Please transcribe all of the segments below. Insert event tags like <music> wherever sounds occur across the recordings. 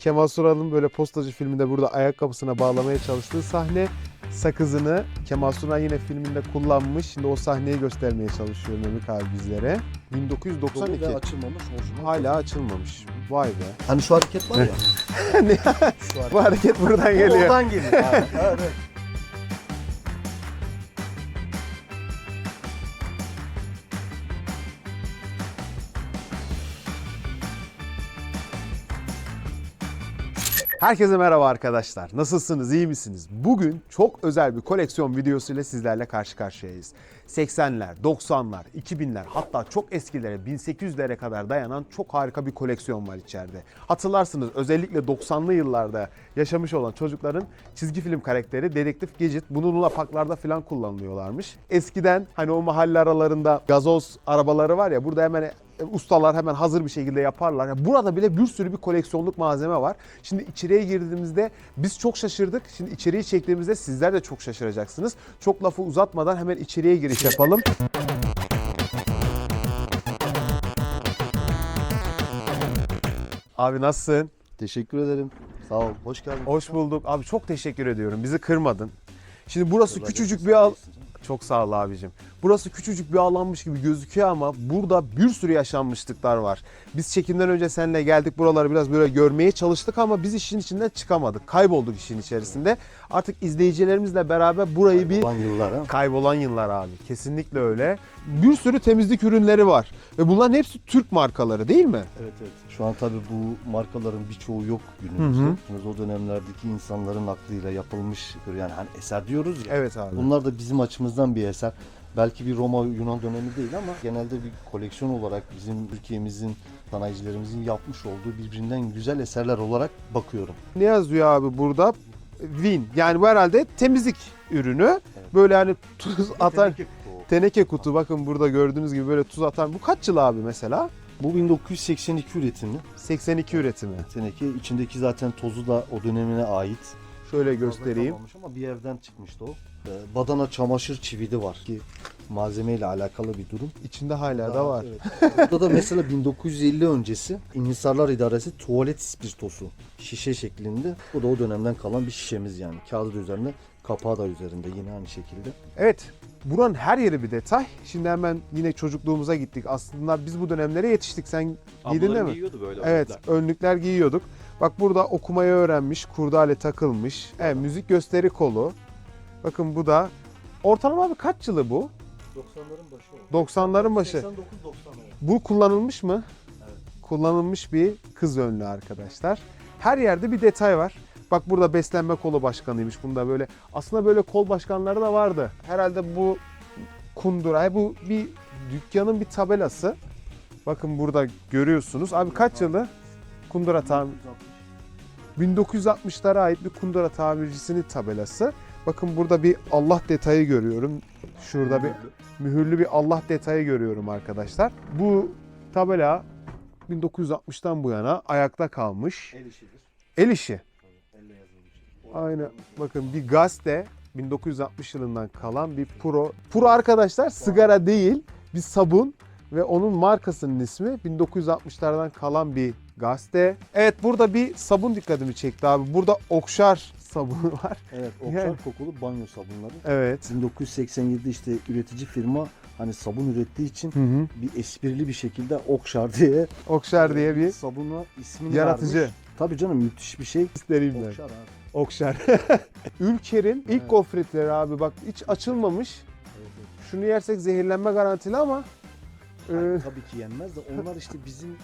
Kemal Sunal'ın böyle postacı filminde burada ayakkabısına bağlamaya çalıştığı sahne. Sakızını Kemal Sunal yine filminde kullanmış. Şimdi o sahneyi göstermeye çalışıyor Memik abi bizlere. 1992. Dolu ve açılmamış orijinal. Hala açılmamış. Vay be. Hani şu hareket var ya. <laughs> Ne? şu hareket. Bu hareket buradan geliyor. Oradan geliyor. abi. <laughs> evet. Herkese merhaba arkadaşlar. Nasılsınız? iyi misiniz? Bugün çok özel bir koleksiyon videosu ile sizlerle karşı karşıyayız. 80'ler, 90'lar, 2000'ler hatta çok eskilere 1800'lere kadar dayanan çok harika bir koleksiyon var içeride. Hatırlarsınız özellikle 90'lı yıllarda yaşamış olan çocukların çizgi film karakteri Dedektif Gadget bunu Luna Parklarda falan kullanılıyorlarmış. Eskiden hani o mahalle aralarında gazoz arabaları var ya burada hemen ustalar hemen hazır bir şekilde yaparlar. Yani burada bile bir sürü bir koleksiyonluk malzeme var. Şimdi içeriye girdiğimizde biz çok şaşırdık. Şimdi içeriği çektiğimizde sizler de çok şaşıracaksınız. Çok lafı uzatmadan hemen içeriye giriş yapalım. Abi nasılsın? Teşekkür ederim. Sağ ol. Hoş geldin. Hoş bulduk. Abi çok teşekkür ediyorum. Bizi kırmadın. Şimdi burası Kolay küçücük bir al... Çok sağ ol abicim. Burası küçücük bir alanmış gibi gözüküyor ama burada bir sürü yaşanmışlıklar var. Biz çekimden önce seninle geldik buraları biraz böyle görmeye çalıştık ama biz işin içinden çıkamadık. Kaybolduk işin içerisinde. Artık izleyicilerimizle beraber burayı bir Olan yıllar ha. kaybolan yıllar abi. Kesinlikle öyle. Bir sürü temizlik ürünleri var. Ve bunların hepsi Türk markaları değil mi? Evet evet. Şu an tabii bu markaların birçoğu yok günümüzde. Hı hı. O dönemlerdeki insanların aklıyla yapılmış bir yani hani eser diyoruz ya. Evet abi. Bunlar da bizim açımızdan bir eser. Belki bir Roma Yunan dönemi değil ama genelde bir koleksiyon olarak bizim ülkemizin sanayicilerimizin yapmış olduğu birbirinden güzel eserler olarak bakıyorum. Ne yazıyor abi burada? Win. Yani bu herhalde temizlik ürünü. Böyle hani tuz atan teneke kutu. Bakın burada gördüğünüz gibi böyle tuz atan. Bu kaç yıl abi mesela? Bu 1982 üretimi. 82 üretimi. Teneke içindeki zaten tozu da o dönemine ait. Şöyle göstereyim. Ama bir evden çıkmıştı o. Ee, Badana çamaşır çividi var ki malzemeyle alakalı bir durum. İçinde hala da var. Evet. Burada da mesela 1950 öncesi İnhisarlar İdaresi tuvalet spirtosu şişe şeklinde. Bu da o dönemden kalan bir şişemiz yani. Kağıdı da üzerinde, kapağı da üzerinde yine aynı şekilde. Evet. Buranın her yeri bir detay. Şimdi hemen yine çocukluğumuza gittik. Aslında biz bu dönemlere yetiştik. Sen giydin değil mi? giyiyordu böyle Evet, önlükler. önlükler giyiyorduk. Bak burada okumayı öğrenmiş, kurdale takılmış. Evet, müzik gösteri kolu. Bakın bu da ortalama bir kaç yılı bu? 90'ların başı 90'ların başı. 89-90 Bu kullanılmış mı? Evet. Kullanılmış bir kız önlüğü arkadaşlar. Her yerde bir detay var. Bak burada beslenme kolu başkanıymış. Bunda böyle aslında böyle kol başkanları da vardı. Herhalde bu kundura. Bu bir dükkanın bir tabelası. Bakın burada görüyorsunuz. Abi kaç yılı? Kundura tamir 1960'lara ait bir kundura tamircisinin tabelası. Bakın burada bir Allah detayı görüyorum. Şurada bir mühürlü bir Allah detayı görüyorum arkadaşlar. Bu tabela 1960'tan bu yana ayakta kalmış. El işidir. El işi. Aynen. Bakın bir gazete 1960 yılından kalan bir Pro. Pro arkadaşlar sigara değil bir sabun ve onun markasının ismi 1960'lardan kalan bir gazete. Evet burada bir sabun dikkatimi çekti abi. Burada Okşar sabunu <laughs> var. Evet, okşar Yani. kokulu banyo sabunları. Evet. 1987'de işte üretici firma hani sabun ürettiği için Hı hı. bir esprili bir şekilde Okşar diye Okşar diye bir sabuna ismini yaratıcı. vermiş. Tabii canım müthiş bir şey. göstereyim ben. Okşar abi. Okşar. <laughs> Ülker'in ilk Evet. gofretleri abi bak hiç açılmamış. Şunu yersek zehirlenme garantili ama e, Yani tabii ki yenmez de onlar işte bizim <laughs>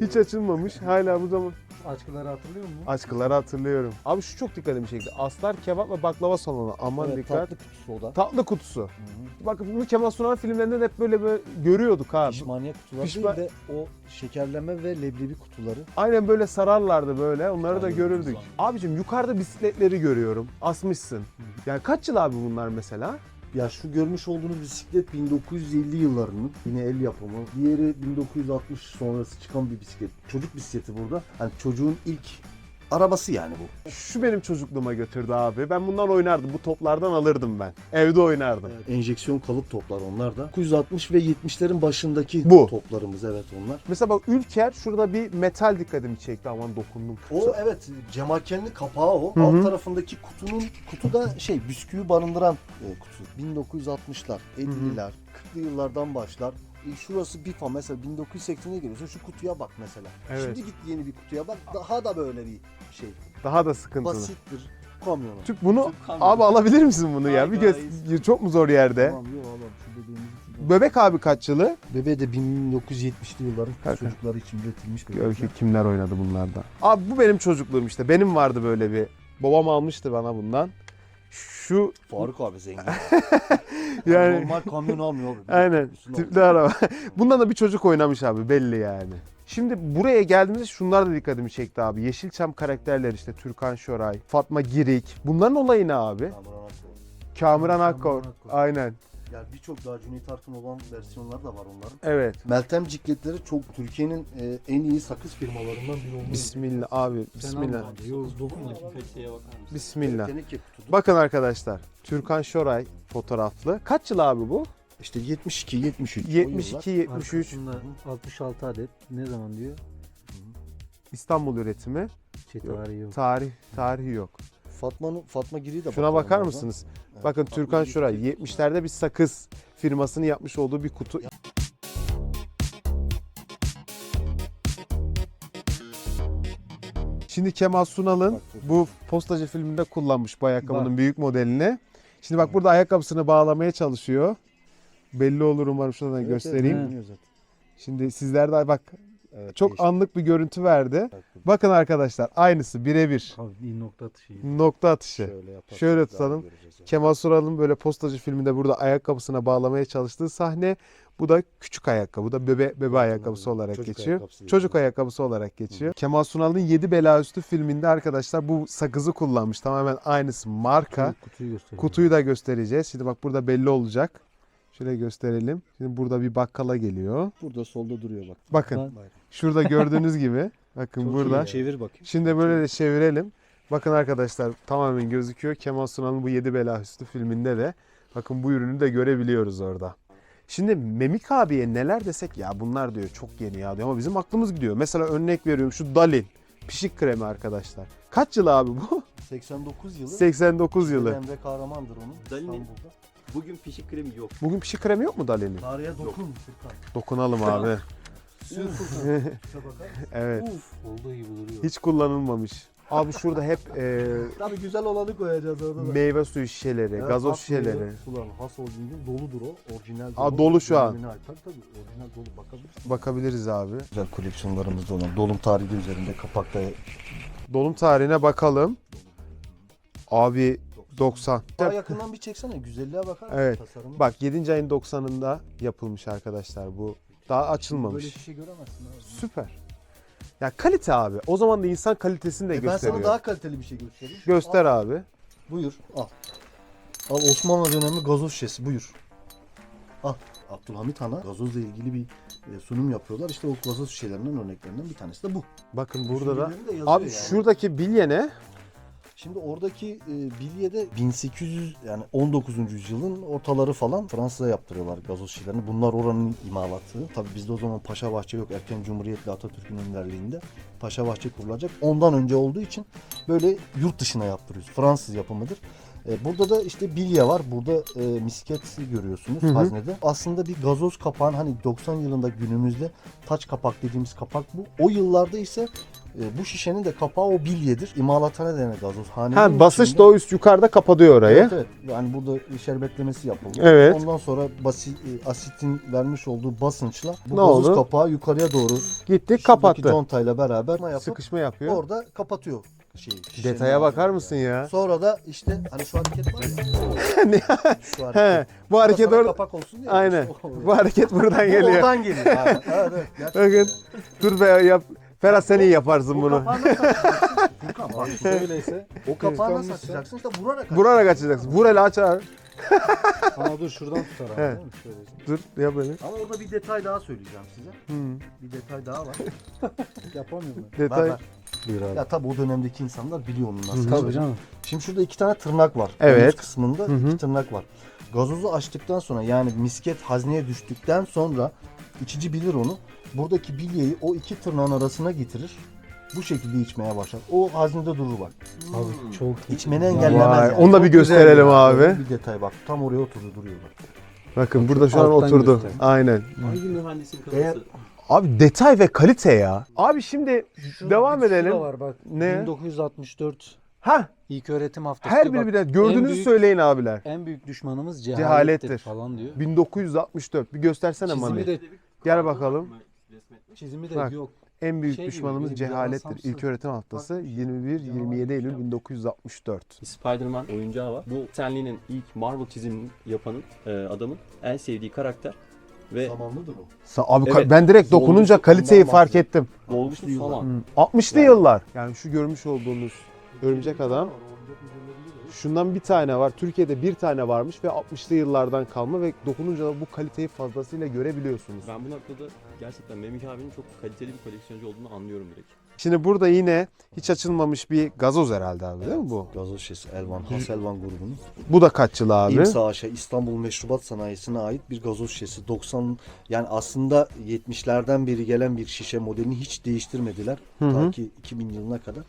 e, hiç açılmamış. Hala bu zaman Aşkıları hatırlıyor musun? aşkıları hatırlıyorum. Abi şu çok dikkatimi çekti. Aslar kebap ve baklava salonu. Aman evet, dikkat. tatlı kutusu o da. Tatlı kutusu. Bak bunu Kemal Sunal filmlerinde de hep böyle, böyle görüyorduk ha. Pişmaniye kutuları Pişman- değil de o şekerleme ve leblebi kutuları. Aynen böyle sararlardı böyle. Onları da Aynen, görürdük. Abicim yukarıda bisikletleri görüyorum. Asmışsın. Yani kaç yıl abi bunlar mesela? Ya şu görmüş olduğunuz bisiklet 1950 yıllarının yine el yapımı. Diğeri 1960 sonrası çıkan bir bisiklet. Çocuk bisikleti burada. Hani çocuğun ilk arabası yani bu. Şu benim çocukluğuma götürdü abi. Ben bundan oynardım. Bu toplardan alırdım ben. Evde oynardım. Enjeksiyon kalıp toplar onlar da. 960 ve 70'lerin başındaki Bu. toplarımız evet onlar. Mesela bak Ülker şurada bir metal dikkatimi çekti. Aman dokundum. O evet cemakenli kapağı o. Hı hı. Alt tarafındaki kutunun kutu da şey bisküvi barındıran e, kutu. 1960'lar, 50'ler, 40'lı yıllardan başlar. E, şurası BIFA mesela 1980'e geliyorsun şu kutuya bak mesela. Evet. Şimdi git yeni bir kutuya bak daha da böyle bir şey. Daha da sıkıntılı. Basittir kamyonu. Tüp bunu Tüp abi alabilir misin bunu ya? Bir göz çok mu zor yerde? Tamam yok şu için. Bebek abi kaç yılı? Bebe de 1970'li yılların Kanka. çocukları için üretilmiş Gör ki kimler oynadı bunlardan. Abi bu benim çocukluğum işte. Benim vardı böyle bir. Babam almıştı bana bundan. Şu Faruk abi zengin. <laughs> yani Normal kamyon almıyor abi. aynen Üstüne tipli araba. Bundan da bir çocuk oynamış abi belli yani. Şimdi buraya geldiğimizde şunlar da dikkatimi çekti abi. Yeşilçam karakterler işte Türkan Şoray, Fatma Girik. Bunların olayı ne abi? Kamuran Akkor. Aynen. Yani birçok daha Cüneyt Arkın olan versiyonları da var onların. Evet. Meltem cikletleri çok Türkiye'nin e, en iyi sakız firmalarından biri olmuş. Bismillah abi. Bismillah. Yok dokunma. Bismillah. Bakın arkadaşlar. Türkan Şoray fotoğraflı. Kaç yıl abi bu? İşte 72, 73. o 72, yıllar. 73 Arkasında 66 adet. Ne zaman diyor? İstanbul üretimi. Şey tarihi yok. Tarih tarihi yok. Fatma'nın Fatma Giri'yi de Şuna bakalım bakar oradan. mısınız? Evet, Bakın Fatma Türkan Giri Şoray iyi. 70'lerde bir sakız firmasının yapmış olduğu bir kutu. Şimdi Kemal Sunal'ın Bak, dur. bu postacı filminde kullanmış bu ayakkabının Bak. büyük modelini. Şimdi bak burada ayakkabısını bağlamaya çalışıyor. Belli olur umarım şuradan Evet, göstereyim. evet. Şimdi sizler de bak Evet, çok değişik. anlık bir görüntü verdi. Dur. Bakın arkadaşlar aynısı birebir. Nokta atışı. Nokta atışı. Şöyle, Şöyle tutalım. Kemal Sunal'ın böyle postacı filminde burada ayakkabısına bağlamaya çalıştığı sahne. Bu da küçük ayakkabı. Bu da bebe bebe ayakkabısı olarak Çocuk geçiyor. ayakkabısı Çocuk ayakkabısı olarak geçiyor. Kemal Sunal'ın 7 Bela Üstü filminde arkadaşlar bu sakızı kullanmış. Tamamen aynısı marka. Kutuyu gösteriyor. Kutuyu da göstereceğiz. Şimdi bak burada belli olacak. Şöyle gösterelim. Şimdi burada bir bakkala geliyor. Burada solda duruyor bak. Bakın Bak. şurada gördüğünüz gibi. Bakın Çok burada. iyi. Çevir bakayım. Şimdi böyle de çevirelim. Bakın arkadaşlar tamamen gözüküyor. Kemal Sunal'ın bu Yedi Bela Üstü filminde de bakın bu ürünü de görebiliyoruz orada. Şimdi Memik abiye neler desek ya bunlar diyor çok yeni ya diyor ama bizim aklımız gidiyor. Mesela örnek veriyorum şu Dalin pişik kremi arkadaşlar. Kaç yıl abi bu? 89 yılı. 89 yılı. Emre Kahraman'dır onun. Dalin'in-. Bugün pişik kremi yok. Bugün pişik kremi yok mu Dalin'in? Tarihe dokun Furkan. Dokunalım abi. Sür Furkan. <laughs> Şuna bakar mısın? Evet. Uf. Olduğu gibi duruyor. Hiç kullanılmamış. Abi şurada hep e, Tabii güzel olanı koyacağız orada da. meyve suyu şişeleri, Evet, gazoz Has meyve şişeleri. Sular, Has Holding'in doludur o. Orijinal Aa, dolu şu an. Dönemine ait. Tabii tabii orijinal dolu bakabilirsin. Bakabiliriz abi. Güzel koleksiyonlarımızda olan dolum tarihi de üzerinde kapakta Dolum tarihine bakalım. Abi 90. Daha yakından bir çeksene güzelliğe bakar mısın Evet. tasarımı? Bak 7. ayın 90'ında yapılmış arkadaşlar bu. Daha açılmamış. Böyle şişe göremezsin abi. Süper. Ya kalite abi. O zaman da insan kalitesini de E ben gösteriyor. sana daha kaliteli bir şey göstereyim. Göster Al, abi. buyur al. Al Osmanlı dönemi gazoz şişesi buyur. Al. Abdülhamit Han'a gazozla ilgili bir e, sunum yapıyorlar. İşte o gazoz şişelerinden örneklerinden bir tanesi de bu. Bakın burada da. Abi şuradaki bilye ne? Şimdi oradaki e, bilyede 1800 yani 19. yüzyılın ortaları falan Fransa'da yaptırıyorlar gazoz şişelerini. Bunlar oranın imalatı. Tabii bizde o zaman Paşa Bahçe yok. Erken Cumhuriyetli Atatürk'ün önderliğinde Paşa Bahçe kurulacak. Ondan önce olduğu için böyle yurt dışına yaptırıyoruz. Fransız yapımıdır. E, burada da işte bilye var. Burada e, misket görüyorsunuz Hı hı. haznede. Aslında bir gazoz kapağın hani 90 yılında günümüzde taç kapak dediğimiz kapak bu. O yıllarda ise e, bu şişenin de kapağı o bilyedir. İmalathane denen gazoz. Hanenin Ha basınç içinde- da o üst yukarıda kapatıyor orayı. Evet, evet. Yani burada şerbetlemesi yapıldı. Evet. Ondan sonra basi, e, asitin vermiş olduğu basınçla bu Ne gazoz oldu? kapağı yukarıya doğru Gitti kapattı. contayla beraber yapıp Sıkışma yapıyor. orada kapatıyor şişenin Detaya bakar mısın ya? Sonra da işte hani şu hareket var ya. <laughs> Ne? şu He, hareket. bu hareket orada. kapak olsun diye. Aynen. <laughs> işte o- Bu hareket buradan Bu geliyor. Oradan geliyor. Aynen. evet, evet. <laughs> Gerçekten. Bakın. Dur be yap. Ferhat sen iyi yaparsın Bu bunu. kapağı açacaksın? Furkan bak Şöyleyse. o kapağı nasıl açacaksın? İşte vurarak Vurarak açacaksın. Vur hele açar. Ama dur şuradan tutar abi Evet. Dur yap böyle. Ama orada bir detay daha söyleyeceğim size. Hmm. Bir detay daha var. Yapamıyorum ben. Detay. Ver, ver. Buyur abi. Ya tabii o dönemdeki insanlar biliyor onun nasıl. Tabii canım. Şimdi şurada iki tane tırnak var. Evet. Omuz kısmında Hı hı. iki tırnak var. Gazozu açtıktan sonra yani misket hazneye düştükten sonra içici bilir onu. Buradaki bilyeyi o iki tırnağın arasına getirir. Bu şekilde içmeye başlar. O haznede durur bak. Abi çok iyi. İçmeni engellemez Vay, yani. onu da bir Çok güzel gösterelim abi. Bir detay bak. Tam oraya oturdu duruyor bak. Bakın burada şu an Alttan oturdu. göster. Aynen. Hangi mühendisin Eğer- kafası? Abi detay ve kalite ya. Abi şimdi Şurada devam bir edelim. var bak. Ne? 1964 Ha ilk öğretim haftası. her diyor. biri Bak, bir de en gördüğünüzü büyük- söyleyin abiler. En büyük düşmanımız Cehalettir. cehalettir, falan diyor. 1964. Bir göstersene Çizimi Mami. de Gel bakalım. çizimi de Bak. yok. En büyük şey gibi, düşmanımız bir cehalettir. İlk öğretim haftası 21-27 Eylül 1964. Spider-Man oyuncağı var. Bu Stan Lee'nin ilk Marvel çizimini yapanın e, adamın en sevdiği karakter ve Zamanlıdır o. Sa- Abi ka- Evet, ben direkt dokununca kaliteyi fark bahsediyor. ettim. dolgusu yıllar. falan. Hı, 60'lı Yani- yıllar. Yani şu görmüş olduğunuz örümcek adam. Şundan bir tane var. Türkiye'de bir tane varmış ve 60'lı yıllardan kalma ve dokununca da bu kaliteyi fazlasıyla görebiliyorsunuz. Ben bu noktada gerçekten Memik abinin çok kaliteli bir koleksiyoncu olduğunu anlıyorum direkt. Şimdi burada yine hiç açılmamış bir gazoz herhalde abi değil mi bu? Gazoz şişesi Elvan, Has Elvan grubunun. Bu da kaç yıl abi? İmsa Aşa İstanbul Meşrubat Sanayisi'ne ait bir gazoz şişesi. 90 yani aslında 70'lerden beri gelen bir şişe modelini hiç değiştirmediler. Hı hı. Ta ki 2000 yılına kadar.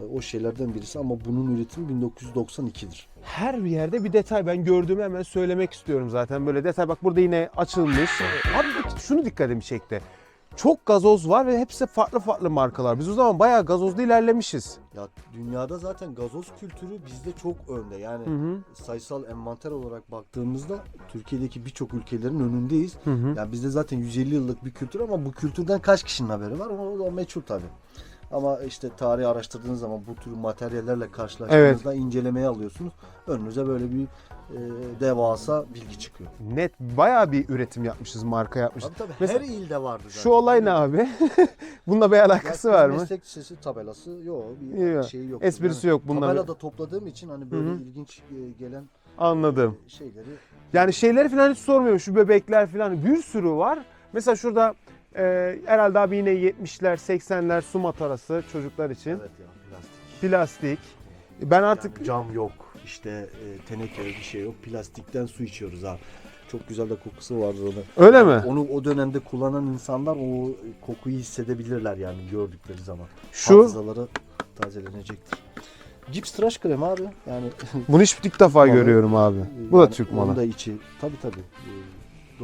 E, O şeylerden birisi ama bunun üretimi 1992'dir. Her bir yerde bir detay ben gördüğümü hemen söylemek istiyorum zaten böyle detay. Bak burada yine açılmış. Abi şunu dikkatimi çekti. Çok gazoz var ve hepsi farklı farklı markalar. Biz o zaman bayağı gazozda ilerlemişiz. Ya dünyada zaten gazoz kültürü bizde çok önde. Yani Hı hı. sayısal envanter olarak baktığımızda Türkiye'deki birçok ülkelerin önündeyiz. Hı hı. Yani bizde zaten 150 yıllık bir kültür ama bu kültürden kaç kişinin haberi var? O da meçhul tabii. Ama işte tarihi araştırdığınız zaman bu tür materyallerle karşılaştığınızda incelemeye alıyorsunuz. Önünüze böyle bir e, devasa bilgi çıkıyor. Net bayağı bir üretim yapmışız, marka yapmışız. Tabii tabii Mesela her ilde vardı zaten. Şu olay ne abi? <laughs> Bununla bir alakası var mı? Meslek lisesi tabelası yok. Bir Yok. şeyi yok. Esprisi Yani yok bununla. Tabelada topladığım için hani böyle Hı hı. ilginç e, gelen Anladım. e, şeyleri Yani şeyleri falan hiç sormuyorum. Şu bebekler falan bir sürü var. Mesela şurada e, herhalde abi yine 70'ler 80'ler su matarası çocuklar için. evet ya plastik. Plastik. Ben artık Yani cam yok. işte e, teneke bir şey yok. Plastikten su içiyoruz ha. Çok güzel de kokusu vardır ona. öyle mi? Onu o dönemde kullanan insanlar o kokuyu hissedebilirler yani gördükleri zaman. Şu Hafızaları tazelenecektir. Cips tıraş kremi abi. Yani <laughs> bunu hiç ilk defa Malı. görüyorum abi. Bu da yani Türk onun malı. da içi. Tabii tabii. E,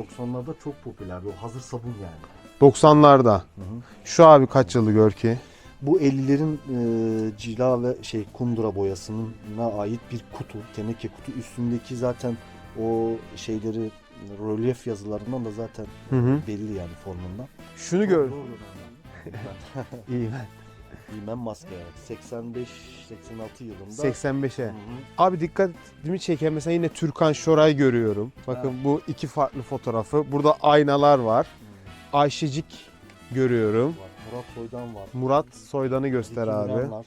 90'larda çok popülerdi. O hazır sabun yani. 90'larda. Hı hı. Şu abi kaç yılı gör ki? Bu 50'lerin e, cila ve şey kundura boyasına ait bir kutu, teneke kutu. Üstündeki zaten o şeyleri rölyef yazılarından da zaten Hı hı. belli yani formundan. Şunu gör. İyi. Bilmem maske evet. 85-86 yılında. 85'e. Hı hı. Abi dikkatimi çeken mesela yine Türkan Şoray görüyorum. Bakın bu iki farklı fotoğrafı. Burada aynalar var. Ayşecik görüyorum. Var. Murat Soydan var. Murat Soydan'ı göster Zeki abi. Müren var.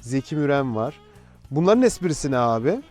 Zeki Müren var. Bunların esprisi ne abi?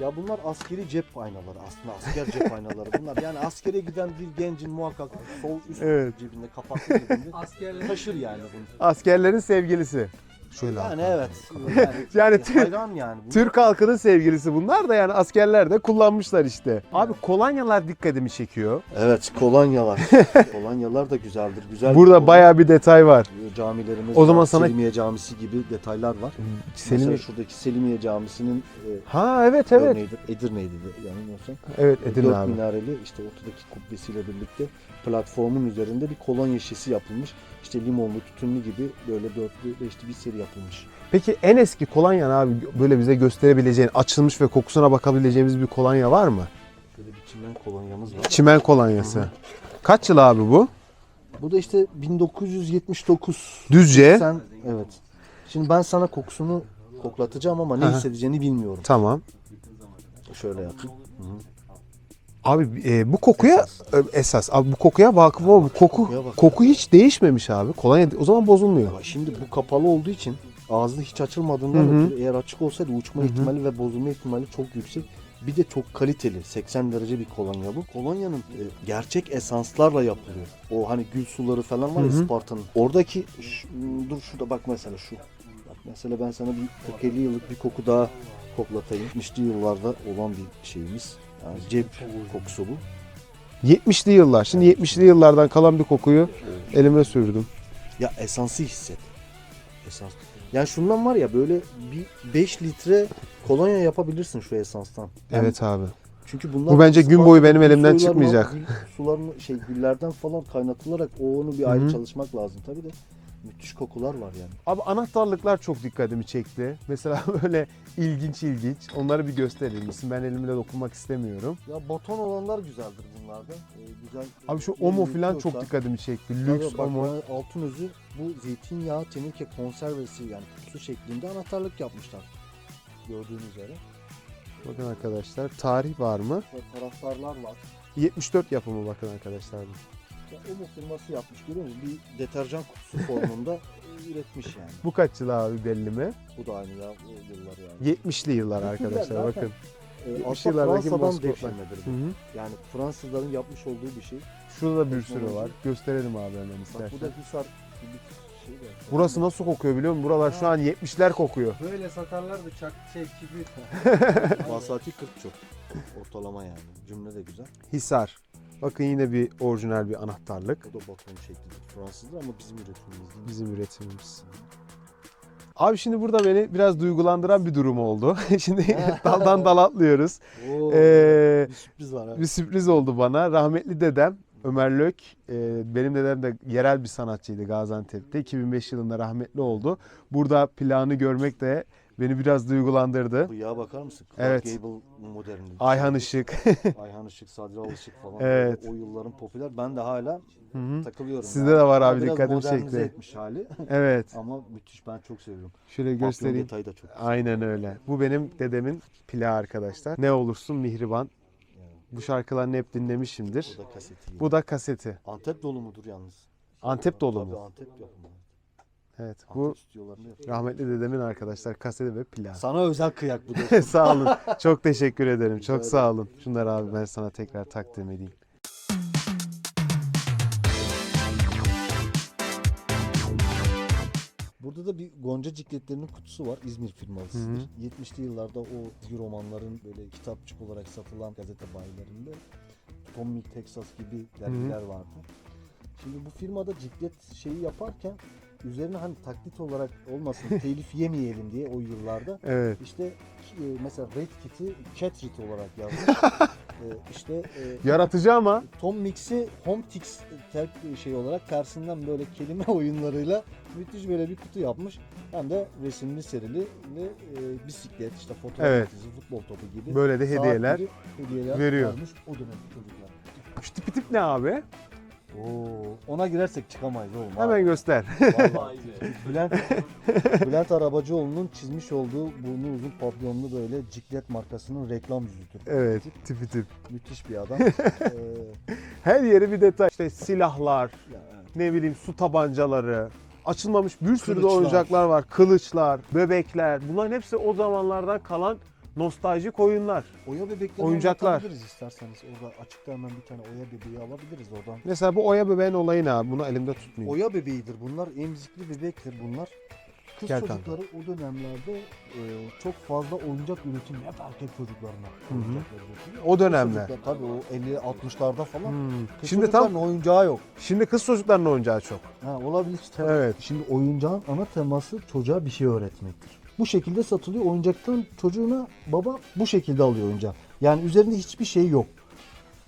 Ya bunlar askeri cep aynaları aslında asker cep <laughs> aynaları bunlar. Yani askere giden bir gencin muhakkak sol üst Evet. cebinde kapaklı cebinde Askerler taşır yani bunu. Askerlerin sevgilisi. Şöyle Yani evet. Yani, <laughs> Yani hayran yani. Türk halkının sevgilisi bunlar da yani askerler de kullanmışlar işte. Abi kolonyalar dikkatimi çekiyor. Evet kolonyalar. <laughs> kolonyalar da güzeldir. Güzel Burada bayağı bir detay var. camilerimiz O zaman var. sana- Selimiye Camisi gibi detaylar var. Senin Mesela şuradaki Selimiye Camisi'nin e, Ha evet evet. örneğidir. Edirne'ydi de yanılmıyorsam. Evet Edirne Dört abi. minareli işte ortadaki kubbesiyle birlikte platformun üzerinde bir kolonya şişesi yapılmış. İşte limonlu, tütünlü gibi böyle dörtlü, beşli bir seri yapılmış. Peki en eski kolonya abi böyle bize gösterebileceğin, açılmış ve kokusuna bakabileceğimiz bir kolonya var mı? Şöyle bir çimen kolonyamız var. Çimen kolonyası. Kaç yıl abi bu? Bu da işte 1979. Düzce. Sen evet. Şimdi ben sana kokusunu koklatacağım ama ne Aha. hissedeceğini bilmiyorum. Tamam. Şöyle yapayım. Abi e, bu kokuya e, esas. Abi bu kokuya vakıf ol. Bu koku bak. koku hiç değişmemiş abi. Kolonya o zaman bozulmuyor. Ama şimdi bu kapalı olduğu için ağzı hiç açılmadığından Hı hı. ötürü eğer açık olsaydı uçma ihtimali ve bozulma ihtimali çok yüksek. Bir de çok kaliteli 80 derece bir kolonya bu. Kolonyanın e, gerçek esanslarla yapılıyor. O hani gül suları falan var ya Hı hı. Oradaki ş- dur şurada bak mesela şu. Bak mesela ben sana bir 40-50 yıllık bir koku daha koklatayım. 70'li yıllarda olan bir şeyimiz. Yani cep kokusu bu. 70'li yıllar. Şimdi 70'li yıllardan kalan bir kokuyu elime sürdüm. Ya esansı hisset. Esans. Yani şundan var ya böyle bir 5 litre kolonya yapabilirsin şu esanstan. Yani Evet abi. Çünkü bunlar Bu bence gün boyu benim elimden çıkmayacak. Gül sularını şey güllerden falan kaynatılarak o onu bir ayrı Hı hı. çalışmak lazım tabii de. Müthiş kokular var yani. Abi anahtarlıklar çok dikkatimi çekti. Mesela <laughs> böyle ilginç ilginç. Onları bir gösterir misin? Ben elimle dokunmak istemiyorum. Ya baton olanlar güzeldir bunlarda. Ee, güzel. Abi şu omo falan yoksa- çok dikkatimi çekti. Lüks bak, omo. altın özü bu zeytinyağı teneke konservesi yani kutusu şeklinde anahtarlık yapmışlar. Gördüğünüz üzere. Bakın arkadaşlar tarih var mı? Ve taraftarlar var. 74 yapımı bakın arkadaşlar. Ya, Omo firması yapmış görüyor musun? Bir deterjan kutusu formunda <laughs> üretmiş yani. Bu kaç yıl abi belli mi? Bu da aynı ya o yıllar yani. 70'li yıllar arkadaşlar zaten. bakın. Ee, 70 aslında yıllardaki Fransa'dan devşirmedir bu. hı. Yani Fransızların yapmış olduğu bir şey. Şurada da bir sürü var. Gösterelim abi hemen Bak bu istersen. da Hisar gibi bir şey de. Burası nasıl kokuyor biliyor musun? Buralar şu an 70'ler kokuyor. Böyle satarlardı çak şey kibrit. <laughs> Vasati 40 çok. Ortalama yani. Cümle de güzel. Hisar. Bakın yine bir orijinal bir anahtarlık. O da baton şeklidir. Fransızdır ama bizim üretimimiz değil. Bizim üretimimiz. Abi şimdi burada beni biraz duygulandıran bir durum oldu. <laughs> şimdi <laughs> <laughs> daldan dal atlıyoruz. Oo, Ee, bir sürpriz var ha. bir sürpriz oldu bana. Rahmetli dedem Ömer Lök, e, benim dedem de yerel bir sanatçıydı Gaziantep'te. 2005 yılında rahmetli oldu. Burada planı görmek de beni biraz duygulandırdı. Bıyığa bakar mısın? Evet. Clark Gable modernliği. Ayhan Işık. <laughs> Ayhan Işık, Sadri Alışık falan. Evet. O yılların popüler. Ben de hala Hı hı. takılıyorum. Sizde yani. de var abi, dikkatimi çekti. etmiş hali. <laughs> evet. ama müthiş ben çok seviyorum. Şöyle Papyon göstereyim. detayı da çok güzel. Aynen öyle. Bu benim dedemin plağı arkadaşlar. Ne olursun mihriban. Yani. Bu şarkılarını hep dinlemişimdir. Bu da kaseti. Bu da kaseti. Antep dolu mudur yalnız? Antep dolu mu? Antep yapımı. Evet. Bu rahmetli dedemin arkadaşlar kaseti ve plağı. Sana özel kıyak bu <laughs> da. sağ olun. <laughs> Çok teşekkür ederim. Rica Çok sağ olun. Şunları abi ben sana tekrar takdim edeyim. Burada da bir Gonca cikletlerinin kutusu var. İzmir firmasıdır. Hı 70'li yıllarda o romanların böyle kitapçık olarak satılan gazete bayilerinde Tommy Texas gibi dergiler vardı. Şimdi bu firmada ciklet şeyi yaparken üzerine hani taklit olarak olmasın <laughs> telif yemeyelim diye o yıllarda Evet. işte e, mesela Red Kit'i Catrit olarak yazmış. <laughs> e, işte e, Yaratıcı ama Tom Mix'i Home Tix tek şey olarak karşısından böyle kelime <laughs> oyunlarıyla müthiş böyle bir kutu yapmış. Hem de resimli serili ve e, bisiklet, işte fotoğraf Evet. makinesi, futbol topu gibi böyle de hediyeler. hediyeler veriyor. vermiş o dönem çocuklar. Şu tipi tip ne abi? Oo, ona girersek çıkamayız oğlum. Hemen göster. Vallahi. <laughs> Bülent, Bülent Arabacıoğlu'nun çizmiş olduğu burnu uzun papyonlu böyle ciklet markasının reklam yüzüdür. evet. Tipi tip. Müthiş bir adam. <laughs> ee, Her yeri bir detay. İşte silahlar, ya, evet. ne bileyim su tabancaları, açılmamış bir sürü de Kılıçlar. oyuncaklar var. Kılıçlar, bebekler. Bunların hepsi o zamanlardan kalan nostaljik oyunlar. Oya bebeklerini Oyuncaklar. anlatabiliriz isterseniz. Orada açıkta hemen bir tane oya bebeği alabiliriz oradan. Mesela bu Oya bebeğin olayı ne abi? Bunu elimde tutmayayım. Oya bebeğidir bunlar. Emzikli bebektir bunlar. Kız Gel kanka. çocukları o dönemlerde e, çok fazla oyuncak üretimi hep erkek çocuklarına. Oyuncaklar üretiliyor. O çocuklar, Tabii o 50-60'larda falan. Hmm. Kız Şimdi tam çocukların oyuncağı yok. şimdi kız çocuklarının oyuncağı çok. Ha, olabilir. tabii. Evet. Şimdi oyuncağın ana teması çocuğa bir şey öğretmektir. Bu şekilde satılıyor. Oyuncaktan çocuğuna baba bu şekilde alıyor oyuncağı. Yani üzerinde hiçbir şey yok.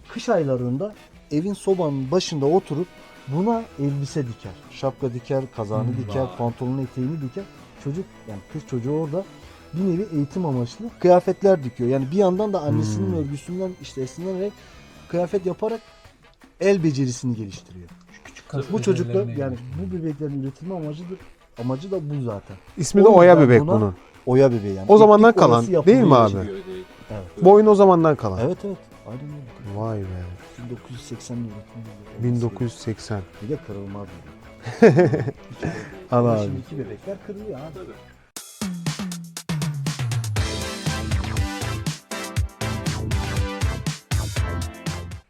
Kış aylarında evin sobanın başında oturup buna elbise diker. Şapka diker, kazağını Hmm. diker, pantolonun eteğini diker. Çocuk yani kız çocuğu orada bir nevi eğitim amaçlı kıyafetler dikiyor. Yani bir yandan da annesinin Hmm. örgüsünden işte esinlenerek kıyafet yaparak el becerisini geliştiriyor. Bu çocuklar yani bu bebeklerin üretilme amacıdır. Amacı da bu zaten. İsmi de O Oya bebek buna- bunun. Oya bebeği yani. O zamandan kalan, değil mi abi? Evet. Bu oyun o zamandan kalan. Evet evet. Aynen öyle. Vay be. 1980 üretimi. 1980. Bir de kırılmaz. <laughs> Al abi. Şimdiki bebekler kırılıyor abi.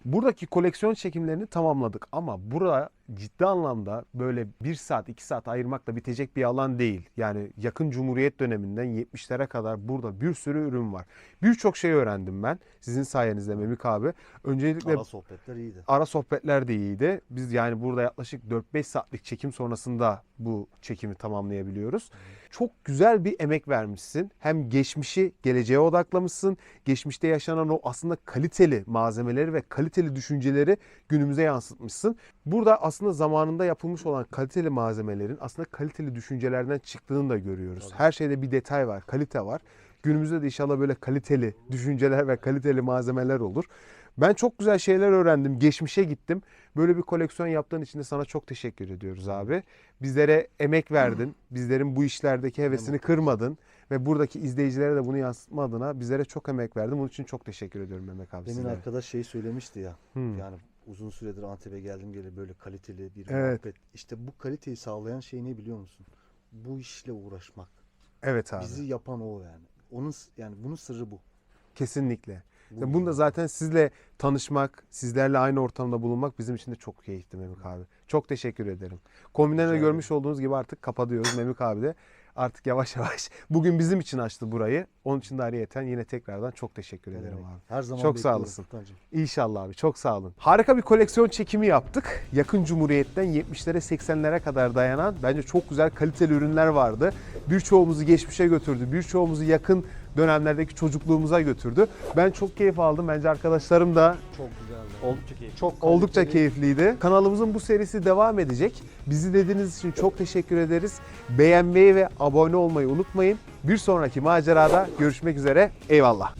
Buradaki koleksiyon çekimlerini tamamladık ama burada ciddi anlamda böyle 1 saat 2 saat ayırmakla bitecek bir alan değil. Yani yakın Cumhuriyet döneminden 70'lere kadar burada bir sürü ürün var. Birçok şey öğrendim ben sizin sayenizde Memik abi. Öncelikle Ara sohbetler iyiydi. ara sohbetler de iyiydi. Biz yani burada yaklaşık 4-5 saatlik çekim sonrasında bu çekimi tamamlayabiliyoruz. Çok güzel bir emek vermişsin. Hem geçmişi geleceğe odaklamışsın. Geçmişte yaşanan o aslında kaliteli malzemeleri ve kaliteli düşünceleri günümüze yansıtmışsın. Burada aslında zamanında yapılmış olan kaliteli malzemelerin aslında kaliteli düşüncelerden çıktığını da görüyoruz. Tabii. Her şeyde bir detay var, kalite var. Günümüzde de inşallah böyle kaliteli düşünceler ve kaliteli malzemeler olur. Ben çok güzel şeyler öğrendim. Geçmişe gittim. Böyle bir koleksiyon yaptığın için de sana çok teşekkür ediyoruz abi. Bizlere emek verdin. <clears throat> Bizlerin bu işlerdeki hevesini kırmadın. Ve buradaki izleyicilere de bunu yansıtma adına bizlere çok emek verdin. Bunun için çok teşekkür ediyorum Mehmet abi Demin sizlere. arkadaş şey söylemişti ya. Hmm. Yani uzun süredir Antep'e geldim geri böyle kaliteli bir Evet. muhabbet. İşte bu kaliteyi sağlayan şey ne biliyor musun? Bu işle uğraşmak. Evet abi. Bizi yapan o yani. Onun yani bunun sırrı bu. Kesinlikle. Bu Bunu da zaten sizle tanışmak, sizlerle aynı ortamda bulunmak bizim için de çok keyifli Memik abi. Çok teşekkür ederim. Kombinlerle Rica görmüş olduğunuz gibi artık kapatıyoruz Memik abi de. Artık yavaş <laughs> yavaş bugün bizim için açtı burayı. Onun için de ayrıyeten yine tekrardan çok teşekkür ederim demek. abi. Her zaman Çok sağ olasın. İnşallah abi çok sağ olun. Harika bir koleksiyon çekimi yaptık. Yakın Cumhuriyet'ten 70'lere 80'lere kadar dayanan bence çok güzel kaliteli ürünler vardı. Birçoğumuzu geçmişe götürdü. Birçoğumuzu yakın dönemlerdeki çocukluğumuza götürdü. Ben çok keyif aldım. Bence arkadaşlarım da Çok güzeldi. Oldukça keyifli. Çok oldukça kaliteli. keyifliydi. Kanalımızın bu serisi devam edecek. Bizi dediğiniz için çok teşekkür ederiz. Beğenmeyi ve abone olmayı unutmayın. Bir sonraki macerada görüşmek üzere. Eyvallah.